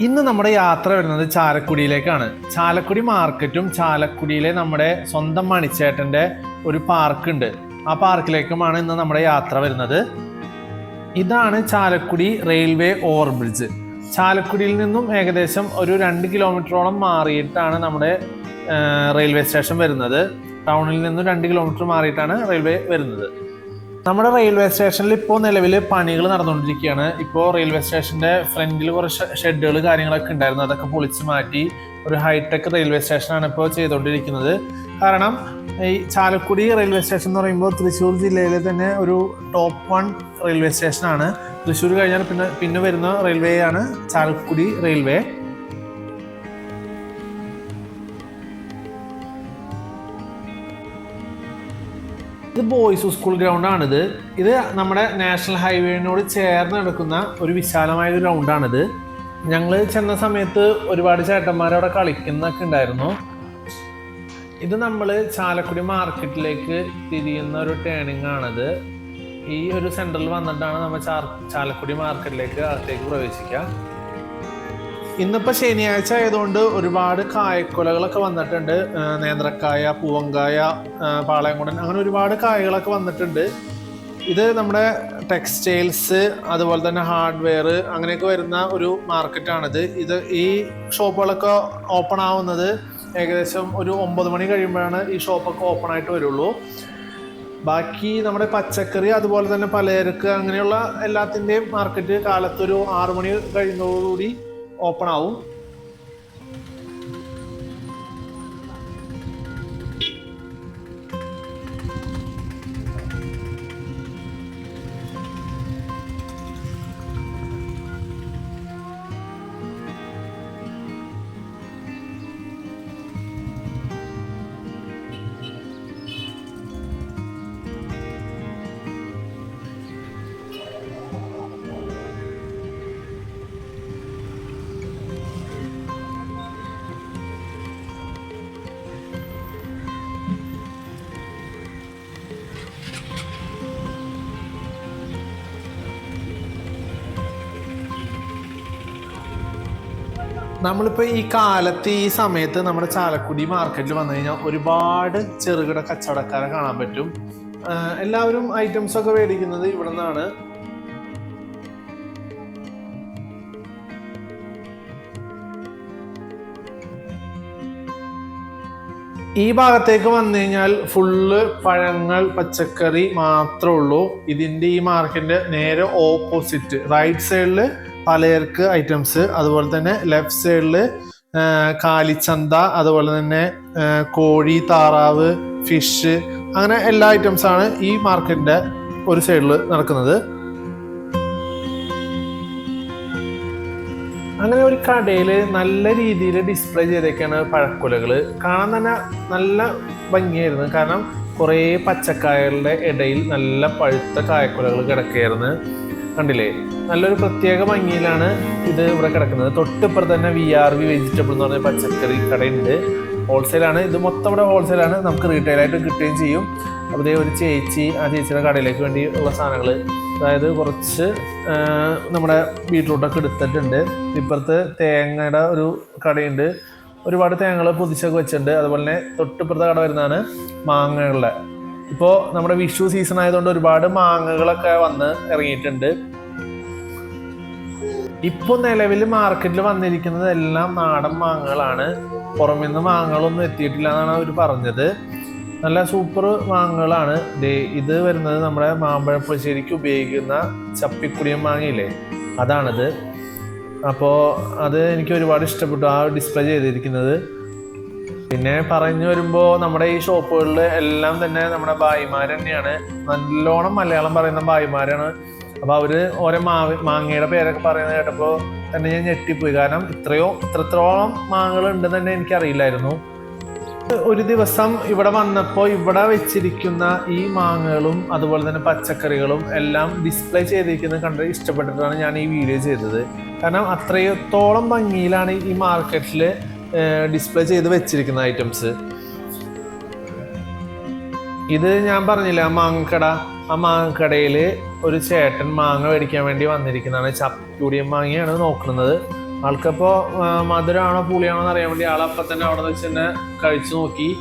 ഇന്ന് നമ്മുടെ യാത്ര വരുന്നത് ചാലക്കുടിയിലേക്കാണ്. ചാലക്കുടി മാർക്കറ്റും ചാലക്കുടിയിലെ നമ്മുടെ സ്വന്തം മണിച്ചേട്ടന്റെ ഒരു പാർക്കുണ്ട്. ആ പാർക്കിലേക്കുമാണ് ഇന്ന് നമ്മുടെ യാത്ര വരുന്നത്. ഇതാണ് ചാലക്കുടി റെയിൽവേ ഓവർ ബ്രിഡ്ജ്. ചാലക്കുടിയിൽ നിന്നും ഏകദേശം ഒരു രണ്ട് കിലോമീറ്ററോളം മാറിയിട്ടാണ് നമ്മുടെ റെയിൽവേ സ്റ്റേഷൻ വരുന്നത്. ടൗണിൽ നിന്നും രണ്ട് കിലോമീറ്റർ മാറിയിട്ടാണ് റെയിൽവേ വരുന്നത്. നമ്മുടെ റെയിൽവേ സ്റ്റേഷനിൽ ഇപ്പോൾ നിലവിൽ പണികൾ നടന്നുകൊണ്ടിരിക്കുകയാണ് ഇപ്പോൾ റെയിൽവേ സ്റ്റേഷന്റെ ഫ്രണ്ടിൽ കുറച്ച് ഷെഡുകൾ കാര്യങ്ങളൊക്കെ ഉണ്ടായിരുന്നു. അതൊക്കെ പൊളിച്ച് മാറ്റി ഒരു ഹൈടെക് റെയിൽവേ സ്റ്റേഷനാണ് ഇപ്പോൾ ചെയ്തുകൊണ്ടിരിക്കുന്നത് കാരണം ഈ ചാലക്കുടി റെയിൽവേ സ്റ്റേഷൻ എന്ന് പറയുമ്പോൾ തൃശ്ശൂർ ജില്ലയിലെ തന്നെ ഒരു ടോപ്പ് വൺ റെയിൽവേ സ്റ്റേഷനാണ് തൃശ്ശൂർ കഴിഞ്ഞാൽ പിന്നെ പിന്നെ വരുന്ന റെയിൽവേ ആണ് ചാലക്കുടി റെയിൽവേ ഇത് ബോയ്സ് സ്കൂൾ ഗ്രൗണ്ടാണിത് ഇത് നമ്മുടെ നാഷണൽ ഹൈവേനോട് ചേർന്ന് നടക്കുന്ന ഒരു വിശാലമായ ഗ്രൗണ്ടാണിത് ഞങ്ങൾ ചെന്ന സമയത്ത് ഒരുപാട് ചേട്ടന്മാരവിടെ കളിക്കുന്നൊക്കെ ഉണ്ടായിരുന്നു. ഇത് നമ്മൾ ചാലക്കുടി മാർക്കറ്റിലേക്ക് തിരിയുന്ന ഒരു ടേണിംഗ് ആണിത്. ഈ ഒരു സെന്ററിൽ വന്നിട്ടാണ് നമ്മൾ ചാലക്കുടി മാർക്കറ്റിലേക്ക് അകത്തേക്ക് പ്രവേശിക്കുക. ഇന്നിപ്പോൾ ശനിയാഴ്ച ആയതുകൊണ്ട് ഒരുപാട് കായക്കൊലകളൊക്കെ വന്നിട്ടുണ്ട്. നേന്ത്രക്കായ പൂവങ്കായ പാളയംകുടൻ അങ്ങനെ ഒരുപാട് കായകളൊക്കെ വന്നിട്ടുണ്ട്. ഇത് നമ്മുടെ ടെക്സ്റ്റൈൽസ് അതുപോലെ തന്നെ ഹാർഡ്വെയർ അങ്ങനെയൊക്കെ വരുന്ന ഒരു മാർക്കറ്റാണിത്. ഇത് ഈ ഷോപ്പുകളൊക്കെ ഓപ്പൺ ആവുന്നത് ഏകദേശം ഒരു ഒമ്പത് മണി കഴിയുമ്പോഴാണ് ഈ ഷോപ്പൊക്കെ ഓപ്പൺ ആയിട്ട് വരുള്ളൂ. ബാക്കി നമ്മുടെ പച്ചക്കറി അതുപോലെ തന്നെ പലചരക്ക് അങ്ങനെയുള്ള എല്ലാത്തിന്റെയും മാർക്കറ്റ് കാലത്തൊരു ആറു മണി കഴിയുന്നതോടുകൂടി ഓപ്പൺ നമ്മളിപ്പോൾ ഈ കാലത്ത് ഈ സമയത്ത് നമ്മുടെ ചാലക്കുടി മാർക്കറ്റിൽ വന്നു കഴിഞ്ഞാൽ ഒരുപാട് ചെറുകിട കച്ചവടക്കാരെ കാണാൻ പറ്റും. എല്ലാവരും ഐറ്റംസ് ഒക്കെ മേടിക്കുന്നത് ഇവിടെ നിന്നാണ് ഈ ഭാഗത്തേക്ക് വന്നു കഴിഞ്ഞാൽ ഫുള്ള് പഴങ്ങൾ പച്ചക്കറി മാത്രമേ ഉള്ളൂ. ഇതിന്റെ ഈ മാർക്കറ്റിന്റെ നേരെ ഓപ്പോസിറ്റ് റൈറ്റ് സൈഡിൽ പലചരക്ക് ഐറ്റംസ് അതുപോലെ തന്നെ ലെഫ്റ്റ് സൈഡിൽ കാലിച്ചന്ത അതുപോലെ തന്നെ കോഴി താറാവ് ഫിഷ് അങ്ങനെ എല്ലാ ഐറ്റംസാണ് ഈ മാർക്കറ്റിന്റെ ഒരു സൈഡിൽ നടക്കുന്നത്. അങ്ങനെ ഒരു കടയിൽ നല്ല രീതിയിൽ ഡിസ്പ്ലേ ചെയ്തേക്കാണ് പഴക്കുലകൾ കാണാൻ തന്നെ നല്ല ഭംഗിയായിരുന്നു. കാരണം കുറേ പച്ചക്കായകളുടെ ഇടയിൽ നല്ല പഴുത്ത കായക്കുലകൾ കിടക്കുകയായിരുന്നു. കണ്ടില്ലേ? നല്ലൊരു പ്രത്യേക ഭംഗിയിലാണ് ഇത് ഇവിടെ കിടക്കുന്നത്. തൊട്ടിപ്പുറത്ത് തന്നെ വി ആർ വി വെജിറ്റബിൾ എന്ന് പറഞ്ഞ പച്ചക്കറി കടയുണ്ട്. ഹോൾസെയിലാണ് ഇത് മൊത്തം ഇവിടെ ഹോൾസെയിലാണ് നമുക്ക് റീറ്റെയിലായിട്ട് കിട്ടുകയും ചെയ്യും. ദേ ഒരു ചേച്ചി ആ ചേച്ചിയുടെ കടയിലേക്ക് വേണ്ടി ഉള്ള സാധനങ്ങൾ അതായത് കുറച്ച് നമ്മുടെ ബീട്രൂട്ടൊക്കെ എടുത്തിട്ടുണ്ട്. ഇപ്പുറത്ത് തേങ്ങയുടെ ഒരു കടയുണ്ട്. ഒരുപാട് തേങ്ങകൾ പൊതിച്ചൊക്കെ വെച്ചിട്ടുണ്ട്. അതുപോലെ തന്നെ തൊട്ടിപ്പുറത്തെ കട വരുന്നതാണ് മാങ്ങകളുടെ. ഇപ്പോൾ നമ്മുടെ വിഷു സീസൺ ആയതുകൊണ്ട് ഒരുപാട് മാങ്ങകളൊക്കെ വന്ന് ഇറങ്ങിയിട്ടുണ്ട്. ഇപ്പോൾ നിലവിൽ മാർക്കറ്റിൽ വന്നിരിക്കുന്നത് എല്ലാം നാടൻ മാങ്ങകളാണ്. പുറമേ നിന്ന് മാങ്ങകളൊന്നും എത്തിയിട്ടില്ല എന്നാണ് അവർ പറഞ്ഞത്. നല്ല സൂപ്പർ മാങ്ങകളാണ്. ഇത് വരുന്നത് നമ്മുടെ മാമ്പഴപ്പുളിശ്ശേരിക്ക് ഉപയോഗിക്കുന്ന ചപ്പിക്കുടിയൻ മാങ്ങയില്ലേ? അതാണത്. അപ്പോൾ അത് എനിക്ക് ഒരുപാട് ഇഷ്ടപ്പെട്ടു. ആ ഡിസ്പ്ലേ ചെയ്തിരിക്കുന്നത്. പിന്നെ പറഞ്ഞു വരുമ്പോൾ നമ്മുടെ ഈ ഷോപ്പുകളിൽ എല്ലാം തന്നെ നമ്മുടെ ഭായിമാർ തന്നെയാണ്. നല്ലോണം മലയാളം പറയുന്ന ഭായിമാരാണ്. അപ്പോൾ അവർ ഓരോ മാവി മാങ്ങയുടെ പേരൊക്കെ പറയുന്നത് കേട്ടപ്പോൾ തന്നെ ഞാൻ ഞെട്ടിപ്പോയി. കാരണം ഇത്രയോ ഇത്രത്തോളം മാങ്ങകൾ ഉണ്ടെന്ന് തന്നെ എനിക്ക് അറിയില്ലായിരുന്നു ഒരു ദിവസം ഇവിടെ വന്നപ്പോൾ ഇവിടെ വെച്ചിരിക്കുന്ന ഈ മാങ്ങകളും അതുപോലെ തന്നെ പച്ചക്കറികളും എല്ലാം ഡിസ്പ്ലേ ചെയ്തിരിക്കുന്നത് കണ്ട് ഇഷ്ടപ്പെട്ടിട്ടാണ് ഞാൻ ഈ വീഡിയോ ചെയ്തത്. കാരണം അത്രത്തോളം ഭംഗിയിലാണ് ഈ മാർക്കറ്റിൽ ഡിസ്പ്ലേ ചെയ്ത് വെച്ചിരിക്കുന്ന ഐറ്റംസ് ഇത് ഞാൻ പറഞ്ഞില്ല ആ മാങ്ങക്കട ആ മാങ്ങക്കടയിൽ ഒരു ചേട്ടൻ മാങ്ങ മേടിക്കാൻ വേണ്ടി വന്നിരിക്കുന്നതാണ്. ചപ്പൂടിയും മാങ്ങയാണ് നോക്കുന്നത്. ആൾക്കപ്പോൾ മധുരമാണോ പുളിയാണോ എന്ന് അറിയാൻ വേണ്ടി ആളപ്പം തന്നെ അവിടെ വെച്ച് തന്നെ കഴിച്ചു നോക്കി.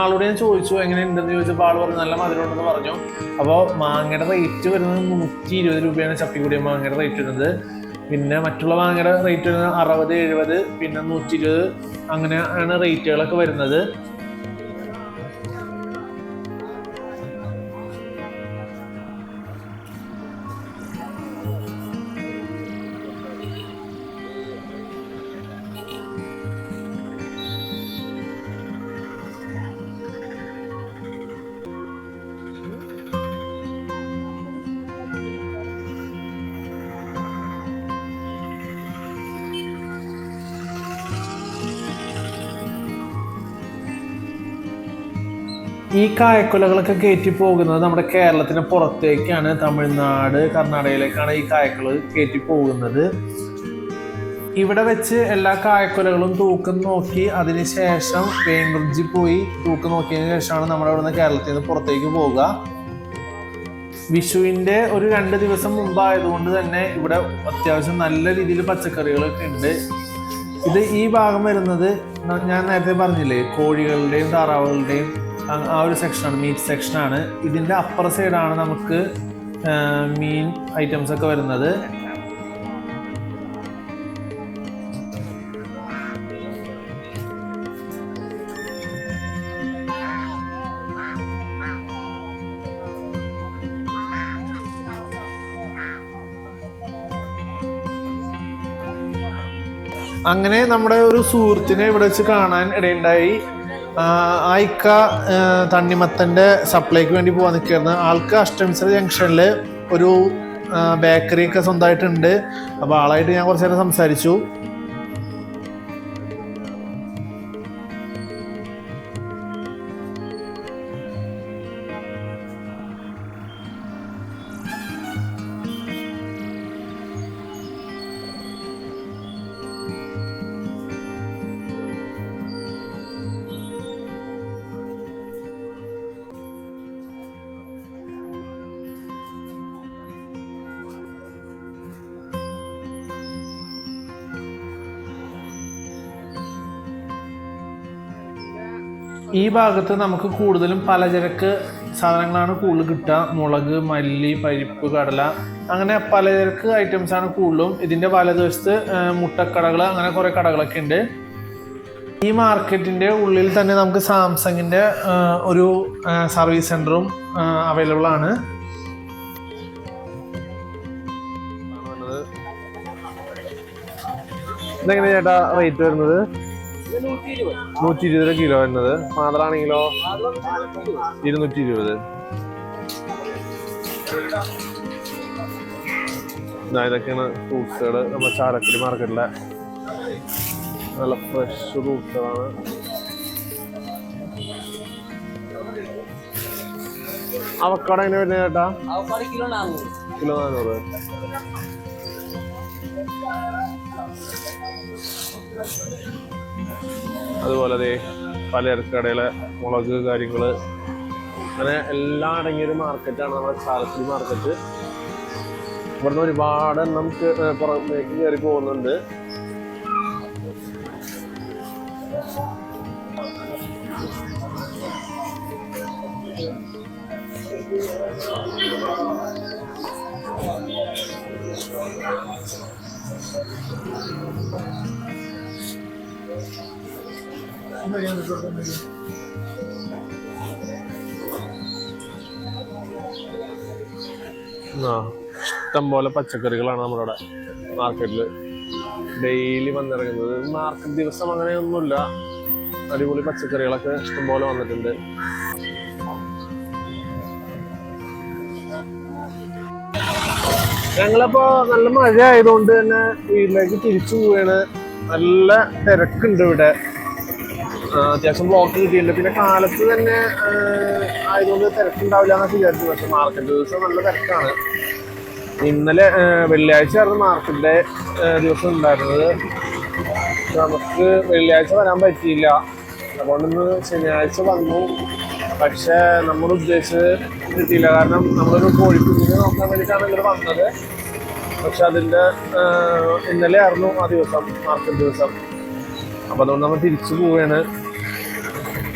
ആളോട് ഞാൻ ചോദിച്ചു എങ്ങനെയുണ്ടെന്ന്? ചോദിച്ചപ്പോൾ ആൾ പറഞ്ഞു നല്ല മധുരം ഉണ്ടെന്ന് പറഞ്ഞു. അപ്പോൾ മാങ്ങയുടെ റേറ്റ് വരുന്നത് നൂറ്റി ഇരുപത് രൂപയാണ് ചപ്പിക്കുടിയ മാങ്ങയുടെ റേറ്റ് വരുന്നത്. പിന്നെ മറ്റുള്ള മാങ്ങയുടെ റേറ്റ് അറുപത് എഴുപത് പിന്നെ നൂറ്റി ഇരുപത് അങ്ങനെ ആണ് റേറ്റുകളൊക്കെ വരുന്നത്. ഈ കായക്കുലകളൊക്കെ കയറ്റി പോകുന്നത് നമ്മുടെ കേരളത്തിന് പുറത്തേക്കാണ്. തമിഴ്നാട് കർണാടകയിലേക്കാണ് ഈ കായക്കുല കയറ്റി പോകുന്നത്. ഇവിടെ വെച്ച് എല്ലാ കായക്കുലകളും തൂക്കം നോക്കി അതിനുശേഷം വേങ്കുറിഞ്ചി പോയി തൂക്കം നോക്കിയതിന് ശേഷമാണ് നമ്മുടെ ഇവിടുന്ന് കേരളത്തിൽ നിന്ന് പുറത്തേക്ക് പോവുക. വിഷുവിന്റെ ഒരു രണ്ട് ദിവസം മുമ്പായതുകൊണ്ട് തന്നെ ഇവിടെ അത്യാവശ്യം നല്ല രീതിയിൽ പച്ചക്കറികളൊക്കെ ഉണ്ട്. ഇത് ഈ ഭാഗം വരുന്നത് ഞാൻ നേരത്തെ പറഞ്ഞില്ലേ കോഴികളുടെയും താറാവുകളുടെയും ആ- ഒരു സെക്ഷനാണ് മീറ്റ് സെക്ഷനാണ് ഇതിന്റെ അപ്പർ സൈഡാണ് നമുക്ക് മീൻ ഐറ്റംസ് ഒക്കെ വരുന്നത്. അങ്ങനെ നമ്മുടെ ഒരു സുഹൃത്തിനെ ഇവിടെ വെച്ച് കാണാൻ ഇടയുണ്ടായി. ആ, ആ ഇക്ക തണ്ണിമത്തന്റെ സപ്ലൈക്ക് വേണ്ടി പോകാൻ നിൽക്കുകയായിരുന്നു ആൾക്ക് അഷ്ടമിശ്ര ജംഗ്ഷനിൽ ഒരു ബേക്കറിയൊക്കെ സ്വന്തമായിട്ടുണ്ട്. അപ്പോൾ ആളായിട്ട് ഞാൻ കുറച്ച് നേരം സംസാരിച്ചു. ഈ ഭാഗത്ത് നമുക്ക് കൂടുതലും പലചരക്ക് സാധനങ്ങളാണ് കൂടുതൽ കിട്ടുക. മുളക് മല്ലി പരിപ്പ് കടല അങ്ങനെ പലചരക്ക് ഐറ്റംസ് ആണ് കൂടുതലും. ഇതിന്റെ വലതുവശത്ത് മുട്ടക്കടകൾ അങ്ങനെ കുറേ കടകളൊക്കെ ഉണ്ട്. ഈ മാർക്കറ്റിന്റെ ഉള്ളിൽ തന്നെ നമുക്ക് സാംസങ്ങിന്റെ ഒരു സർവീസ് സെന്ററും അവൈലബിൾ ആണ്. ഇതെങ്ങനെ ചേട്ടാ റേറ്റ് വരുന്നത്? നൂറ്റി ഇരുപത് കിലോ വരുന്നത് മാതളാണെങ്കിലോ ഇരുന്നൂറ്റി ഇരുപത് ഇതാ ഇതൊക്കെയാണ് ഫ്രൂട്ട്സുകൾ നമ്മുടെ ചാലക്കുടി മാർക്കറ്റിലെ നല്ല ഫ്രഷ് ഫ്രൂട്ട്സുകളാണ്. അവക്കട എങ്ങനെ വരുന്നത് ചേട്ടാ? കിലോ നാനൂറ് കിലോ നാനൂറ് അതുപോലെ അതേ പലചരക്ക് പലചരക്കടയിലെ മുളക് കാര്യങ്ങൾ അങ്ങനെ എല്ലാം അടങ്ങിയ ഒരു മാർക്കറ്റാണ് നമ്മുടെ ചാലക്കുടി മാർക്കറ്റ് ഇവിടുന്ന് ഒരുപാട് എണ്ണം കേ- ഞാൻ പുറത്തേക്ക് കയറി പോകുന്നുണ്ട് ആ ഇഷ്ടം പോലെ പച്ചക്കറികളാണ് നമ്മുടെ ഇവിടെ മാർക്കറ്റിൽ ഡെയിലി വന്നിറങ്ങുന്നത്. മാർക്കറ്റ് ദിവസം അങ്ങനെയൊന്നുമില്ല. അടിപൊളി പച്ചക്കറികളൊക്കെ ഇഷ്ടം പോലെ വന്നിട്ടുണ്ട്. ഞങ്ങളപ്പോ നല്ല മഴ ആയതുകൊണ്ട് തന്നെ വീട്ടിലേക്ക് തിരിച്ചു പോവുകയാണ് നല്ല തിരക്കുണ്ട് ഇവിടെ. അത്യാവശ്യം ബ്ലോക്ക് കിട്ടിയിട്ടുണ്ട്. പിന്നെ കാലത്ത് തന്നെ ആയതുകൊണ്ട് തിരക്കുണ്ടാവില്ല എന്നൊക്കെ വിചാരിച്ചു. പക്ഷെ മാർക്കറ്റ് ദിവസം നല്ല തിരക്കാണ്. ഇന്നലെ വെള്ളിയാഴ്ച ആയിരുന്നു മാർക്കറ്റിന്റെ ദിവസം ഉണ്ടായിരുന്നത്. നമുക്ക് വെള്ളിയാഴ്ച വരാൻ പറ്റിയില്ല. അതുകൊണ്ട് ഇന്ന് ശനിയാഴ്ച വന്നു. പക്ഷെ നമ്മൾ ഉദ്ദേശിച്ചത് കിട്ടിയില്ല. കാരണം നമ്മളൊരു കോഴിക്കുഞ്ഞിനെ നോക്കാൻ വേണ്ടിയിട്ടാണ് ഇങ്ങോട്ട് വന്നത്. പക്ഷെ അതിന്റെ ഇന്നലെ ആയിരുന്നു ആ ദിവസം മാർക്കറ്റ് ദിവസം. അപ്പൊ അതുകൊണ്ട് നമ്മൾ തിരിച്ചു പോവുകയാണ്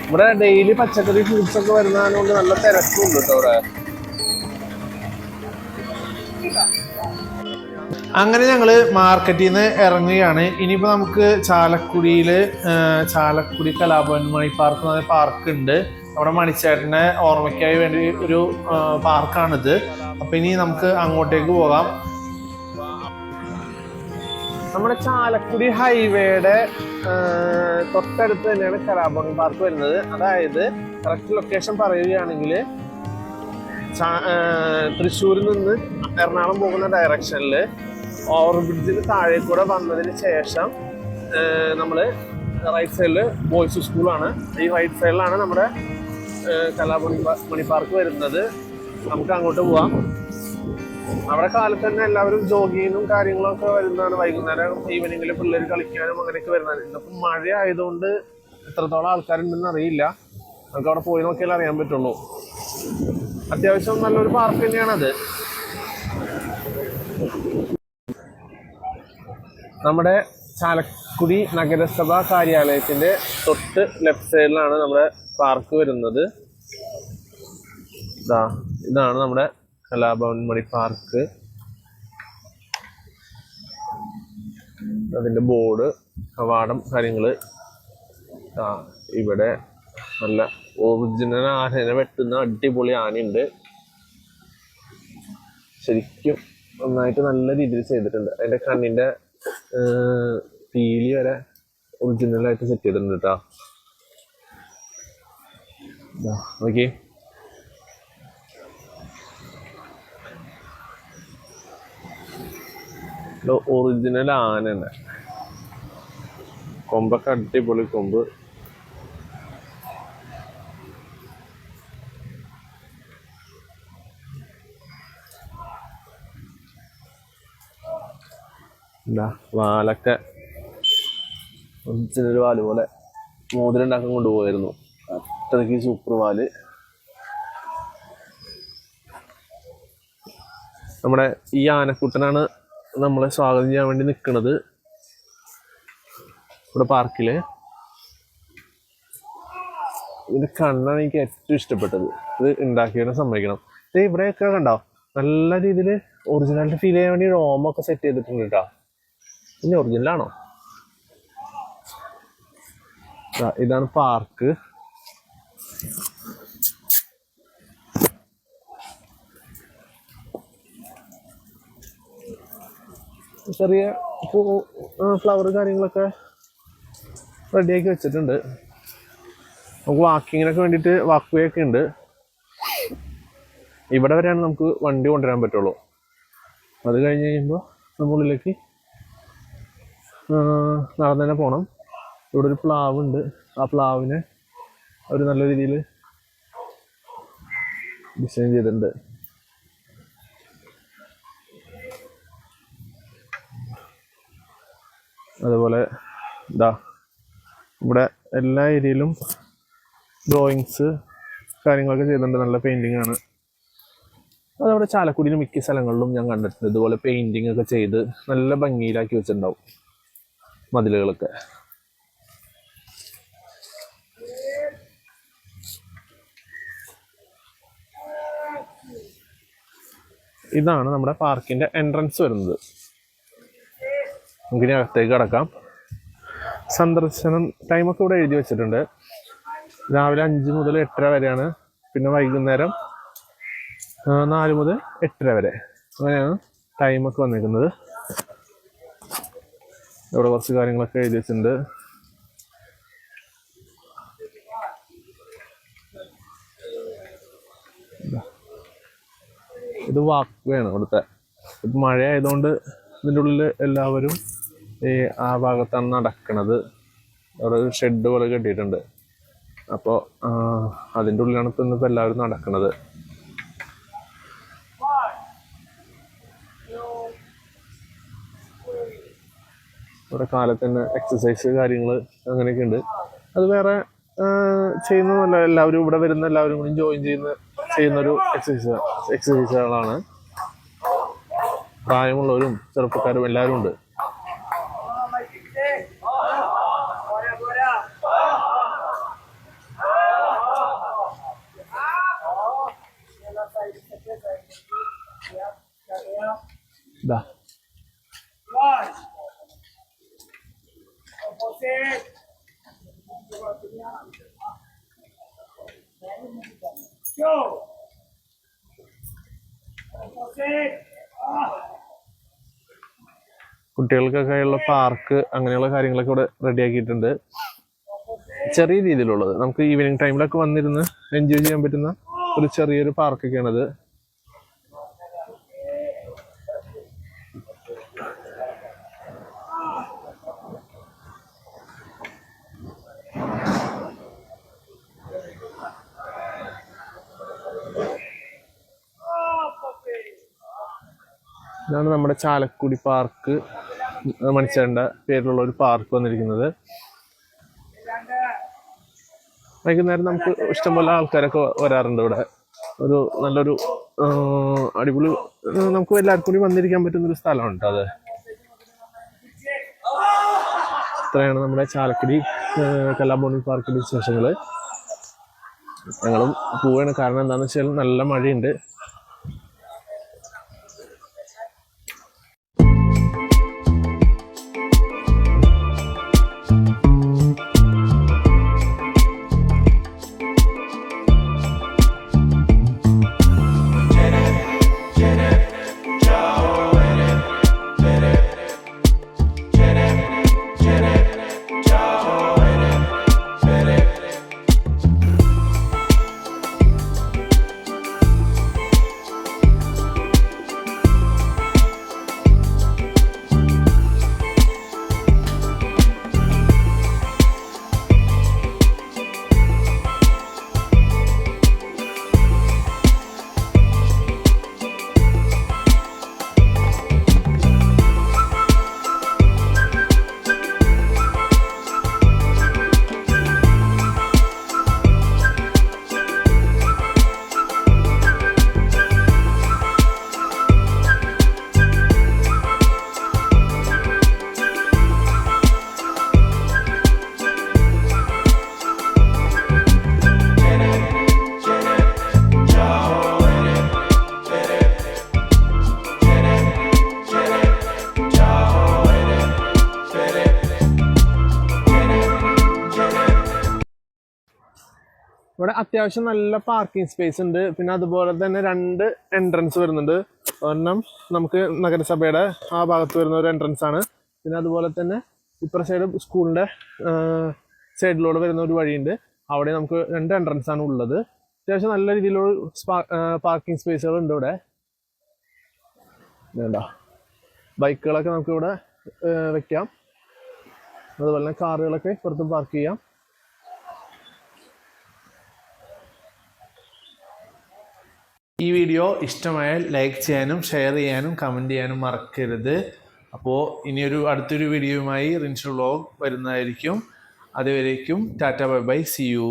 ഇവിടെ ഡെയിലി പച്ചക്കറി ഫ്രൂട്ട്സ് ഒക്കെ വരുന്നതുകൊണ്ട് നല്ല തിരക്കുണ്ട് കേട്ടോ ഇവിടെ. അങ്ങനെ ഞങ്ങൾ മാർക്കറ്റിൽ നിന്ന് ഇറങ്ങുകയാണ്. ഇനിയിപ്പോൾ നമുക്ക് ചാലക്കുടിയിൽ ചാലക്കുടി കലാഭവൻ മണി പാർക്ക് എന്ന് പറഞ്ഞ പാർക്ക് ഉണ്ട്. നമ്മുടെ മണിച്ചേട്ടനെ ഓർമ്മയ്ക്കായി വേണ്ടി ഒരു പാർക്കാണിത് അപ്പം ഇനി നമുക്ക് അങ്ങോട്ടേക്ക് പോകാം. നമ്മുടെ ചാലക്കുടി ഹൈവേയുടെ തൊട്ടടുത്ത് തന്നെയാണ് കലാഭവൻ പാർക്ക് വരുന്നത്. അതായത് കറക്റ്റ് ലൊക്കേഷൻ പറയുകയാണെങ്കിൽ തൃശ്ശൂരിൽ നിന്ന് എറണാകുളം പോകുന്ന ഡയറക്ഷനിൽ ഓവർ ബ്രിഡ്ജിന് താഴെ കൂടെ വന്നതിന് ശേഷം നമ്മൾ റൈറ്റ് സൈഡിൽ ബോയ്സ് സ്കൂളാണ് ഈ റൈറ്റ് സൈഡിലാണ് നമ്മുടെ കലാമണി മണി പാർക്ക് വരുന്നത്. നമുക്ക് അങ്ങോട്ട് പോവാം. അവിടെ കാലത്ത് തന്നെ എല്ലാവരും ജോഗിങ്ങിനും കാര്യങ്ങളൊക്കെ വരുന്നതാണ്. വൈകുന്നേരം ഈവനിങ്ങിൽ പിള്ളേർ കളിക്കാനും അങ്ങനെയൊക്കെ വരുന്നതാണ്. ഇന്നിപ്പം മഴ ആയതുകൊണ്ട് എത്രത്തോളം ആൾക്കാരുണ്ടെന്ന് അറിയില്ല. നമുക്ക് അവിടെ പോയി നോക്കിയാൽ അറിയാൻ പറ്റുള്ളൂ. അത്യാവശ്യം നല്ലൊരു പാർക്ക് തന്നെയാണത്. നമ്മുടെ ചാലക്കുടി നഗരസഭാ കാര്യാലയത്തിന്റെ തൊട്ട് ലെഫ്റ്റ് സൈഡിലാണ് നമ്മുടെ പാർക്ക് വരുന്നത്. ഇതാ ഇതാണ് നമ്മുടെ കലാഭവൻ മണി പാർക്ക്. അതിന്റെ ബോർഡ് കവാടം കാര്യങ്ങൾ ആ ഇവിടെ നല്ല ഒറിജിനൽ ആനനെ വെട്ടുന്ന അടിപൊളി ആനയുണ്ട്. ശരിക്കും നന്നായിട്ട് നല്ല രീതിയിൽ ചെയ്തിട്ടുണ്ട്. അതിന്റെ കണ്ണിന്റെ പീലി വരെ ഒറിജിനലായിട്ട് സെറ്റ് ചെയ്തിട്ടുണ്ട് കേട്ടോ ഓക്കെ ഒറിജിനൽ ആന തന്നെ കൊമ്പൊക്കെ അടിപൊളി കൊമ്പ്. എന്താ വാലൊക്കെ. ഒറിജിനൽ വാൽ പോലെ മോതിരം ഉണ്ടാക്കാൻ കൊണ്ടുപോയായിരുന്നു. അത്രയ്ക്ക് സൂപ്പർ വാൽ. നമ്മുടെ ഈ ആനക്കുട്ടനാണ് നമ്മളെ സ്വാഗതം ചെയ്യാൻ വേണ്ടി നിൽക്കുന്നത് ഇവിടെ പാർക്കിൽ. ഇത് കണ്ണാണ് എനിക്ക് ഏറ്റവും ഇഷ്ടപ്പെട്ടത്. ഇത് ഉണ്ടാക്കിയാണ് സമ്മതിക്കണം. ഇത് ഇവിടെയൊക്കെ കണ്ടോ? നല്ല രീതിയിൽ ഒറിജിനാലിറ്റി ഫീൽ ചെയ്യാൻ വേണ്ടി റോമൊക്കെ സെറ്റ് ചെയ്തിട്ടുണ്ട് കേട്ടോ. ഇനി ഒറിജിനലാണോ ഇതാണ് പാർക്ക് ചെറിയ പൂ ഫ്ലവർ കാര്യങ്ങളൊക്കെ റെഡിയാക്കി വെച്ചിട്ടുണ്ട്. നമുക്ക് വാക്കിങ്ങിനൊക്കെ വേണ്ടിയിട്ട് വാക്ക് ഒക്കെ ഉണ്ട്. ഇവിടെ വരെയാണ് നമുക്ക് വണ്ടി കൊണ്ടുവരാൻ പറ്റുള്ളൂ. അത് കഴിഞ്ഞ് കഴിയുമ്പോൾ നമ്മളിലേക്ക് നടന്നു തന്നെ പോകണം ഇവിടെ ഒരു പ്ലാവ് ഉണ്ട്. ആ പ്ലാവിനെ അവർ നല്ല രീതിയിൽ ഡിസൈൻ ചെയ്തിട്ടുണ്ട്. അതുപോലെ ഇതാ ഇവിടെ എല്ലാ ഏരിയയിലും ഡ്രോയിങ്സ് കാര്യങ്ങളൊക്കെ ചെയ്തിട്ടുണ്ട്. നല്ല പെയിന്റിംഗ് ആണ്. അതവിടെ ചാലക്കുടിയിൽ മിക്ക സ്ഥലങ്ങളിലും ഞാൻ കണ്ടിട്ടുണ്ട്. ഇതുപോലെ പെയിന്റിംഗ് ഒക്കെ ചെയ്ത് നല്ല ഭംഗിയിലാക്കി വെച്ചിട്ടുണ്ടാവും മതിലുകളൊക്കെ. ഇതാണ് നമ്മുടെ പാർക്കിന്റെ എൻട്രൻസ് വരുന്നത്. നമുക്കിനി അകത്തേക്ക് കടക്കാം. സന്ദർശനം ടൈമൊക്കെ ഇവിടെ എഴുതി വെച്ചിട്ടുണ്ട്. രാവിലെ അഞ്ച് മുതൽ എട്ടര വരെയാണ്. പിന്നെ വൈകുന്നേരം നാല് മുതൽ എട്ടര വരെ. അങ്ങനെയാണ് ടൈമൊക്കെ വന്നിരിക്കുന്നത്. ഇവിടെ കുറച്ച് കാര്യങ്ങളൊക്കെ എഴുതി വെച്ചിട്ടുണ്ട്. ഇത് വാക്ക് വേണം ഇവിടുത്തെ. മഴ ആയതുകൊണ്ട് ഇതിന്റെ ഉള്ളിൽ എല്ലാവരും ഈ ആ ഭാഗത്താണ് നടക്കുന്നത് അവിടെ ഒരു ഷെഡ് പോലെ കെട്ടിയിട്ടുണ്ട്. അപ്പോൾ അതിന്റെ ഉള്ളിലാണ് ഇപ്പം ഇന്നിപ്പോൾ എല്ലാവരും നടക്കുന്നത് ഇവിടെ കാലത്ത് തന്നെ എക്സസൈസ് കാര്യങ്ങൾ അങ്ങനെയൊക്കെ ഉണ്ട്. അത് വേറെ ചെയ്യുന്നതല്ല എല്ലാവരും ഇവിടെ വരുന്ന എല്ലാവരും കൂടി ജോയിൻ ചെയ്യുന്ന ചെയ്യുന്നൊരു എക്സസൈസ് എക്സസൈസുകളാണ് പ്രായമുള്ളവരും ചെറുപ്പക്കാരും എല്ലാവരും ഉണ്ട്. ഇതാ കുട്ടികൾക്കൊക്കെയുള്ള പാർക്ക് അങ്ങനെയുള്ള കാര്യങ്ങളൊക്കെ ഇവിടെ റെഡിയാക്കിയിട്ടുണ്ട് ചെറിയ രീതിയിലുള്ളത്. നമുക്ക് ഈവനിങ് ടൈമിലൊക്കെ വന്നിരുന്ന് എൻജോയ് ചെയ്യാൻ പറ്റുന്ന ഒരു ചെറിയൊരു പാർക്കൊക്കെയാണിത് ഇതാണ് നമ്മുടെ ചാലക്കുടി പാർക്ക്. മണിച്ചേണ്ട പേരിലുള്ള ഒരു പാർക്ക് വന്നിരിക്കുന്നത്. വൈകുന്നേരം നമുക്ക് ഇഷ്ടംപോലെ ആൾക്കാരൊക്കെ വരാറുണ്ട് ഇവിടെ. ഒരു നല്ലൊരു അടിപൊളി നമുക്ക് എല്ലാവർക്കും കൂടി വന്നിരിക്കാൻ പറ്റുന്ന ഒരു സ്ഥലമുണ്ട് അത്. ഇത്രയാണ് നമ്മുടെ ചാലക്കുടി കലാഭവനി പാർക്കിന്റെ വിശേഷങ്ങൾ ഞങ്ങളും പോവുകയാണ് കാരണം എന്താണെന്ന് വെച്ചാൽ നല്ല മഴയുണ്ട്. അത്യാവശ്യം നല്ല പാർക്കിംഗ് സ്പേസ് ഉണ്ട്. പിന്നെ അതുപോലെ തന്നെ രണ്ട് എൻട്രൻസ് വരുന്നുണ്ട്. ഒരെണ്ണം നമുക്ക് നഗരസഭയുടെ ആ ഭാഗത്ത് വരുന്ന ഒരു എൻട്രൻസ് ആണ്. പിന്നെ അതുപോലെ തന്നെ ഇപ്പുറ സൈഡ് സ്കൂളിന്റെ സൈഡിലൂടെ വരുന്ന ഒരു വഴിയുണ്ട്. അവിടെ നമുക്ക് രണ്ട് എൻട്രൻസ് ആണ് ഉള്ളത്. അത്യാവശ്യം നല്ല രീതിയിലുള്ള പാർക്കിംഗ് സ്പേസുകളുണ്ട് ഇവിടെ. വേണ്ട ബൈക്കുകളൊക്കെ നമുക്കിവിടെ വയ്ക്കാം അതുപോലെ തന്നെ കാറുകളൊക്കെ പുറത്ത് പാർക്ക് ചെയ്യാം. ഈ വീഡിയോ ഇഷ്ടമായാൽ ലൈക്ക് ചെയ്യാനും ഷെയർ ചെയ്യാനും കമന്റ് ചെയ്യാനും മറക്കരുത്. അപ്പോൾ ഇനിയൊരു അടുത്തൊരു വീഡിയോയുമായി റിൻഷു വ്ളോഗ് വരുന്നതായിരിക്കും. അതുവരേക്കും tata bye bye. See you